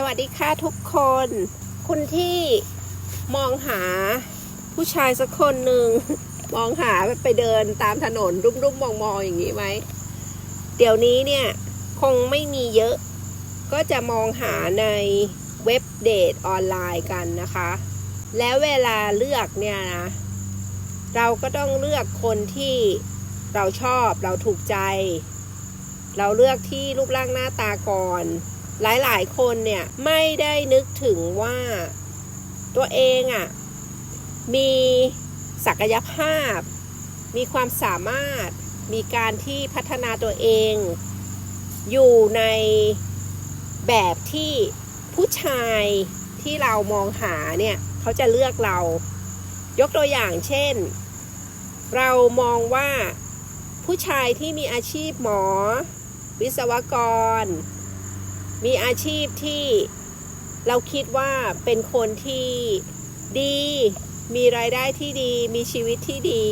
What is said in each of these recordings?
สวัสดีค่ะทุกคน คุณที่มองหาผู้ชายสักคนหนึ่ง มองหาไปเดินตามถนนรุ่มๆมองๆอย่างนี้ไหม เดี๋ยวนี้เนี่ย คงไม่มีเยอะ ก็จะมองหาในเว็บเดทออนไลน์กันนะคะ แล้วเวลาเลือกเนี่ยนะ เราก็ต้องเลือกคนที่เราชอบเราถูกใจ เราเลือกที่รูปร่างหน้าตาก่อน หลายๆ คนเนี่ยไม่ได้นึกถึงว่าตัวเองอะ่ะมีศักยภาพ มีความสามารถ มีการที่พัฒนาตัวเอง อยู่ในแบบที่ผู้ชายที่เรามองหาเนี่ยเขาจะเลือกเรา ยกตัวอย่างเช่น เรามองว่าผู้ชายที่มีอาชีพหมอ วิศวกร มีอาชีพที่เราคิดว่าเป็นคนที่ดี มีรายได้ที่ดี มีชีวิตที่ดี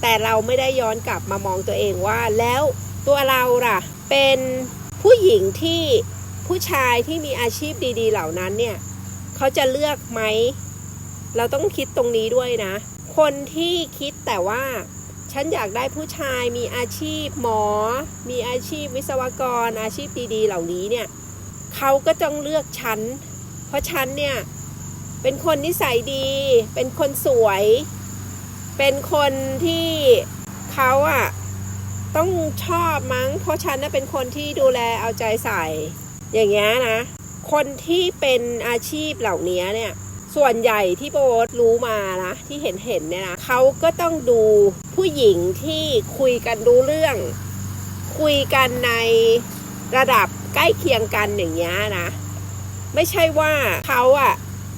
แต่เราไม่ได้ย้อนกลับมามองตัวเองว่าแล้วตัวเราล่ะ เป็นผู้หญิงที่ผู้ชายที่มีอาชีพดี ๆ เหล่านั้นเนี่ยเขาจะเลือกไหม เราต้องคิดตรงนี้ด้วยนะ คนที่คิดแต่ว่า ฉันอยากได้ผู้ชายมีอาชีพหมอ มีอาชีพวิศวกร อาชีพดีๆ เหล่านี้เนี่ยเขาก็ต้องเลือกฉัน เพราะฉันเนี่ย เป็นคนนิสัยดี เป็นคนสวย เป็นคนที่เขาอะต้องชอบมั้ง เพราะฉันน่ะเป็นคนที่ดูแลเอาใจใส่ อย่างเงี้ยนะ คนที่เป็นอาชีพเหล่านี้เนี่ย ส่วนใหญ่ที่โบทรู้มานะที่เห็นเห็นเนี่ยนะเขาก็ต้องดูผู้หญิงที่คุยกันรู้เรื่อง คุยกันในระดับใกล้เคียงกันอย่างเงี้ยนะ ไม่ใช่ว่าเขาอะ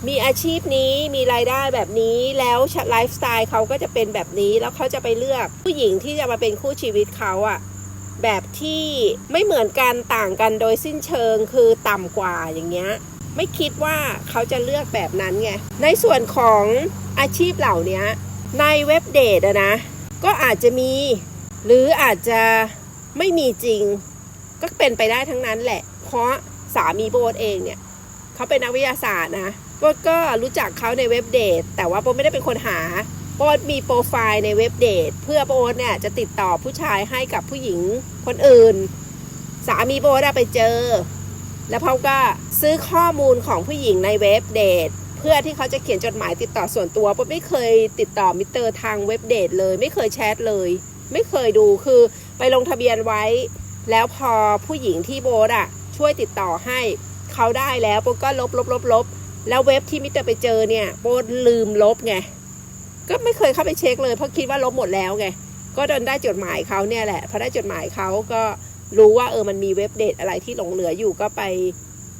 มีอาชีพนี้มีรายได้แบบนี้แล้วไลฟ์สไตล์เขาก็จะเป็นแบบนี้แล้วเขาจะไปเลือกผู้หญิงที่จะมาเป็นคู่ชีวิตเขาอะแบบที่ไม่เหมือนกันต่างกันโดยสิ้นเชิงคือต่ำกว่าอย่างเงี้ย ไม่คิดว่าเขาจะเลือกแบบนั้นไง ในส่วนของอาชีพเหล่านี้ในเว็บเดทอะนะ ก็อาจจะมี หรืออาจจะไม่มีจริง ก็เป็นไปได้ทั้งนั้นแหละ เพราะสามีโบทเองเนี่ย เขาเป็นนักวิทยาศาสตร์นะโบทก็รู้จักเขาในเว็บเดทแต่ว่าโบทไม่ได้เป็นคนหาโบทมีโปรไฟล์ในเว็บเดทเพื่อโบทเนี่ยจะติดต่อผู้ชายให้กับผู้หญิงคนอื่น สามีโบทอะไปเจอ แล้วเขาก็ซื้อข้อมูลของผู้หญิงในเว็บเดทเพื่อที่เขาจะเขียนจดหมายติดต่อส่วนตัวโบไม่เคยติดต่อมิเตอร์ทางเว็บเดทเลย ไม่เคยแชทเลย ไม่เคยดูคือไปลงทะเบียนไว้ แล้วพอผู้หญิงที่โบทอะช่วยติดต่อให้เขาได้แล้วโบก็ลบลบลบลบแล้วเว็บที่มิเตอร์ไปเจอเนี่ยโบลืมลบไงก็ไม่เคยเข้าไปเช็คเลยเพราะคิดว่าลบหมดแล้วไงก็ดนได้จดหมายเขาเนี่ยแหละพอได้จดหมายเขาก็ รู้ว่าเออมันมีเว็บเดทอะไรที่หลงเหลืออยู่ก็ไป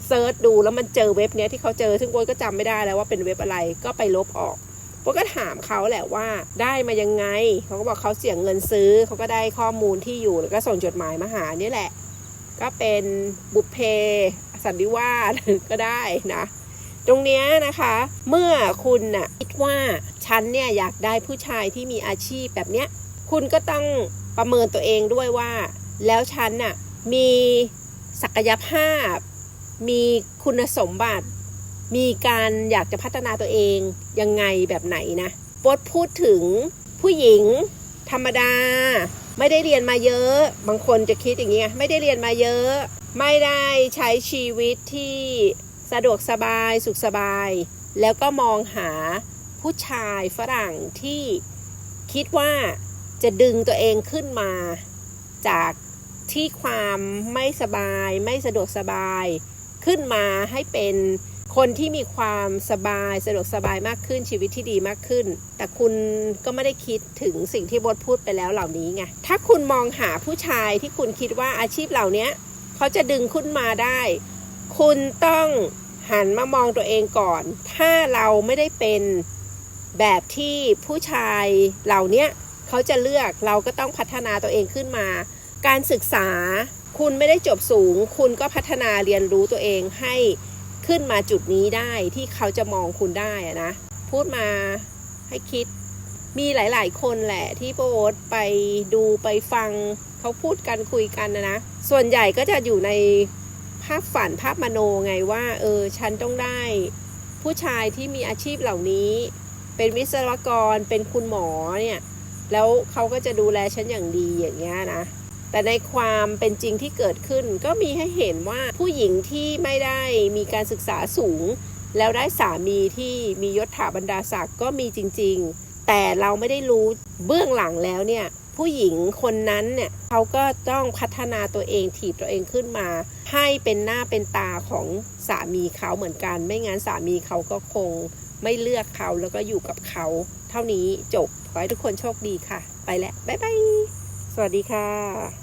เซิร์ชดูแล้วมันเจอเว็บเนี้ยที่เขาเจอซึ่งโบทก็จำไม่ได้แล้วว่าเป็นเว็บอะไรก็ไปลบออกโบทก็ถามเขาแหละว่าได้มายังไง เขาก็บอกเขาเสียงเงินซื้อเขาก็ได้ข้อมูลที่อยู่แล้วก็ส่งจดหมายมาหานี่แหละ ก็เป็นบุพเพสันนิวาสก็ได้นะตรงเนี้ยนะคะ เมื่อคุณน่ะคิดว่าฉันเนี่ยอยากได้ผู้ชายที่มีอาชีพแบบเนี้ย คุณก็ต้องประเมินตัวเองด้วยว่า แล้วฉันน่ะมีศักยภาพ มีคุณสมบัติ มีการอยากจะพัฒนาตัวเองยังไงแบบไหนนะโบทพูดถึงผู้หญิงธรรมดา ไม่ได้เรียนมาเยอะ บางคนจะคิดอย่างเงี้ไม่ได้เรียนมาเยอะ ไม่ได้ใช้ชีวิตที่สะดวกสบายสุขสบาย แล้วก็มองหาผู้ชายฝรั่งที่คิดว่าจะดึงตัวเองขึ้นมาจาก ที่ความไม่สบาย ไม่สะดวกสบาย ขึ้นมาให้เป็นคนที่มีความสบายสะดวกสบายมากขึ้นชีวิตที่ดีมากขึ้น แต่คุณก็ไม่ได้คิดถึงสิ่งที่บทพูดไปแล้วเหล่านี้ไงถ้าคุณมองหาผู้ชายที่คุณคิดว่าอาชีพเหล่านี้เขาจะดึงขึ้นมาได้ คุณต้องหันมามองตัวเองก่อน ถ้าเราไม่ได้เป็นแบบที่ผู้ชายเหล่านี้เขาจะเลือกเราก็ต้องพัฒนาตัวเองขึ้นมา การศึกษาคุณไม่ได้จบสูง คุณก็พัฒนาเรียนรู้ตัวเองให้ขึ้นมาจุดนี้ได้ที่เขาจะมองคุณได้นะ พูดมาให้คิดมีหลาย ๆ คนแหละที่โบทไปดูไปฟังเขาพูดกันคุยกันนะนะ ส่วนใหญ่ก็จะอยู่ในภาพฝันภาพมโนไงว่า เออ ฉันต้องได้ ผู้ชายที่มีอาชีพเหล่านี้ เป็นวิศวกรเป็นคุณหมอเนี่ย แล้วเขาก็จะดูแลฉันอย่างดีอย่างเงี้ยนะ แต่ในความเป็นจริงที่เกิดขึ้น ก็มีให้เห็นว่าผู้หญิงที่ไม่ได้มีการศึกษาสูง แล้วได้สามีที่มียศถาบรรดาศักดิ์ก็มีจริง ๆ แต่เราไม่ได้รู้เบื้องหลังแล้วเนี่ยผู้หญิงคนนั้นเนี่ยเขาก็ต้องพัฒนาตัวเองถีบตัวเองขึ้นมา ให้เป็นหน้าเป็นตาของสามีเขาเหมือนกัน ไม่งั้นสามีเขาก็คงไม่เลือกเขาแล้วก็อยู่กับเขา เท่านี้จบ ขอให้ทุกคนโชคดีค่ะ ไปแล้ว บ๊ายบาย สวัสดีค่ะ